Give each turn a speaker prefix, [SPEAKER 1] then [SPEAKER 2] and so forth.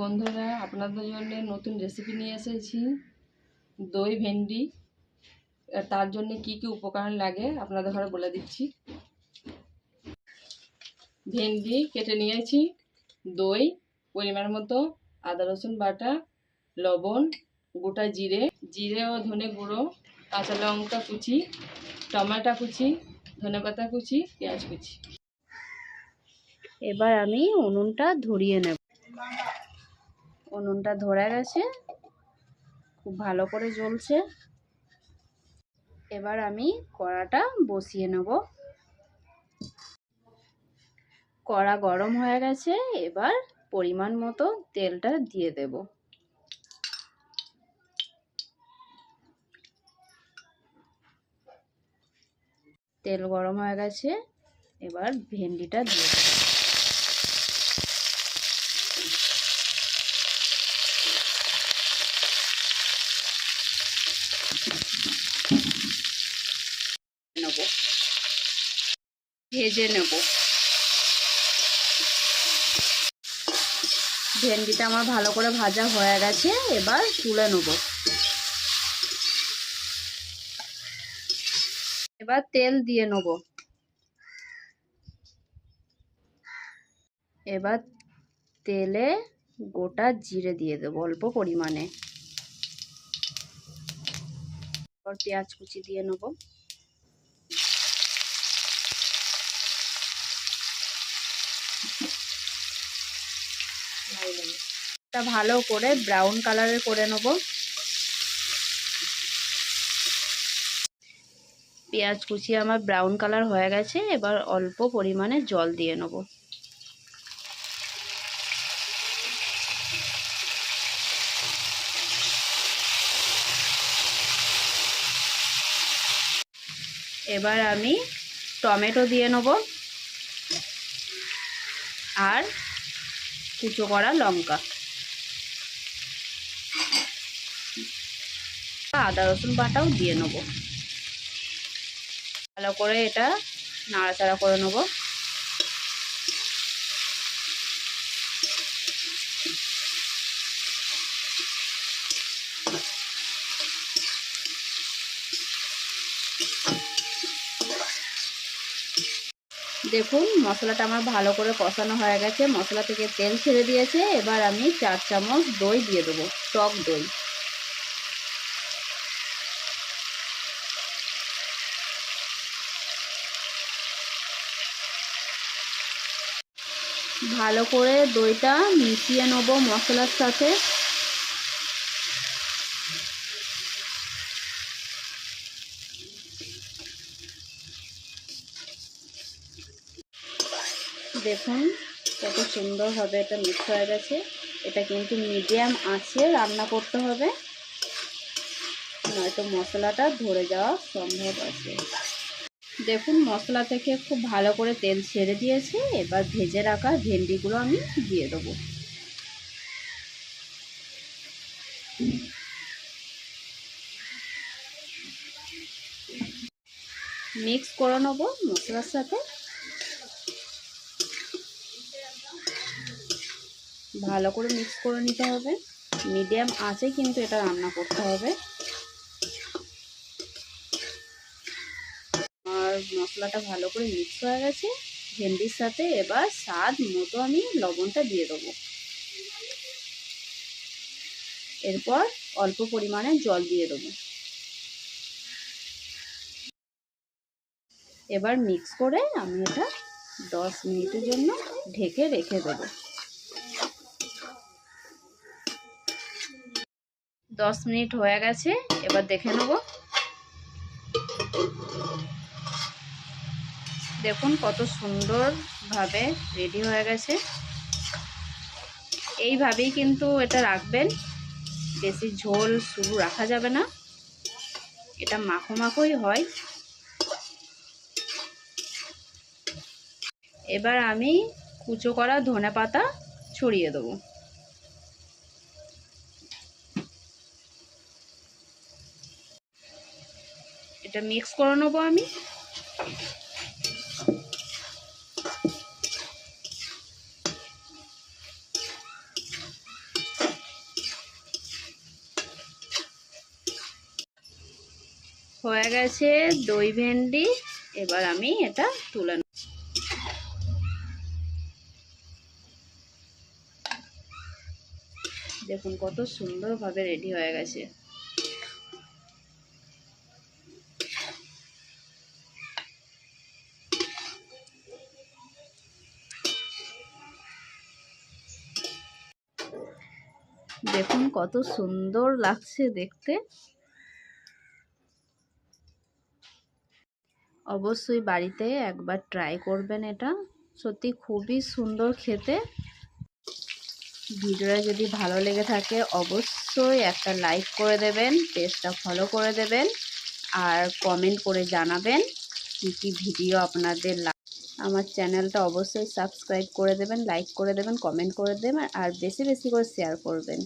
[SPEAKER 1] বন্ধুরা, আপনাদের জন্য নতুন রেসিপি নিয়ে এসেছি। দই, ভেন্ডি তার জন্য কি কি উপকরণ লাগে আপনাদের ঘরে বলে দিচ্ছি। ভেন্ডি কেটে নিয়েছি, দই, পরিমাণ মতো, আদা, রসুন বাটা, লবণ, গোটা জিরে জিরে ও ধনে গুঁড়ো, কাঁচা লঙ্কা কুচি, টমেটো কুচি ধনেপাতা কুচি, পেঁয়াজ কুচি।
[SPEAKER 2] এবার আমি উনুনটা ধরিয়ে নেব। উনুনটা ধরে গেছে। খুব ভালো করে জ্বলছে। এবার আমি কড়াটা বসিয়ে নেব। কড়া গরম হয়ে গেছে, এবার পরিমাণ মতো তেলটা দিয়ে দেব। তেল গরম হয়ে গেছে, এবার ভেন্ডিটা দিয়ে দেব নেব ভেজে নেব। ভেন্ডিটা আমার ভালো করে ভাজা হয়ে গেছে, এবার তুলে নেব। এবার তেল দিয়ে নেব। এবার তেলে গোটা জিরে দিয়ে দেবো অল্প পরিমাণে। পেঁয়াজ কুচি দিয়ে নেব। তা ভালো করে ব্রাউন কালারের করে নেব। পেঁয়াজ কুচি আমার ব্রাউন কালার হয়ে গেছে, এবার অল্প পরিমাণে জল দিয়ে নেব। এবার আমি টমেটো দিয়ে নেব। আর কুচো করা লঙ্কা। আদা, রসুন বাটাও দিয়ে নেব। ভালো করে এটা নাড়াচাড়া করে নেব। দেখুন, মশলাটা আমার ভালো করে কষানো হয়ে গেছে। মশলা থেকে তেল ছেড়ে দিয়েছে। এবার আমি চার চামচ দই দিয়ে দেবো, টক দই। ভালো করে দইটা মিশিয়ে নেব মশলার সাথে। দেখুন কত সুন্দরভাবে এটা মিক্স হয়ে গেছে। এটা কিন্তু মিডিয়াম আঁচে রান্না করতে হবে। নয়তো মশলাটা ধরে যাওয়া সম্ভব আছে। দেখুন, মশলা থেকে খুব ভালো করে তেল ছেড়ে দিয়েছে। এবার ভেজে রাখা ভেন্ডিগুলো আমি দিয়ে দেবো। মিক্স করে নেব মশলার সাথে। ভালো করে মিক্স করে নিতে হবে। মিডিয়াম আঁচে কিন্তু এটা রান্না করতে হবে। আর মশলাটা ভালো করে মিক্স হয়ে গেছে। ভেন্ডির সাথে এবার স্বাদ মতো আমি লবণটা দিয়ে দেবো। এরপর অল্প পরিমাণে জল দিয়ে দেবো। এবার মিক্স করে আমি এটা দশ মিনিটের জন্য ঢেকে রেখে দেবো। দশ মিনিট হয়ে গেছে, এবার দেখে নেব। দেখুন কত সুন্দরভাবে রেডি হয়ে গেছে। এইভাবেই কিন্তু এটা রাখবেন, বেশি ঝোল শুরু রাখা যাবে না। এটা মাখো মাখোই হয়। এবার আমি কুচো করা ধনে পাতা ছড়িয়ে দেবো। এটা মিক্স করে নেব আমি। হয়ে গেছে দই ভেন্ডি, এবার আমি এটা তুলে দেখুন কত সুন্দরভাবে রেডি হয়ে গেছে। দেখুন কত সুন্দর লাগছে দেখতে। অবশ্যই বাড়িতে একবার ট্রাই করবেন এটা। সত্যি খুবই সুন্দর খেতে। ভিডিওটা যদি ভালো লেগে থাকে অবশ্যই একটা লাইক করে দেবেন পেজটা ফলো করে দেবেন, আর কমেন্ট করে জানাবেন কী কী ভিডিও আপনাদের আমার চ্যানেলটা অবশ্যই সাবস্ক্রাইব করে দেবেন লাইক করে দেবেন কমেন্ট করে দেবেন, আর বেশি বেশি করে শেয়ার করবেন।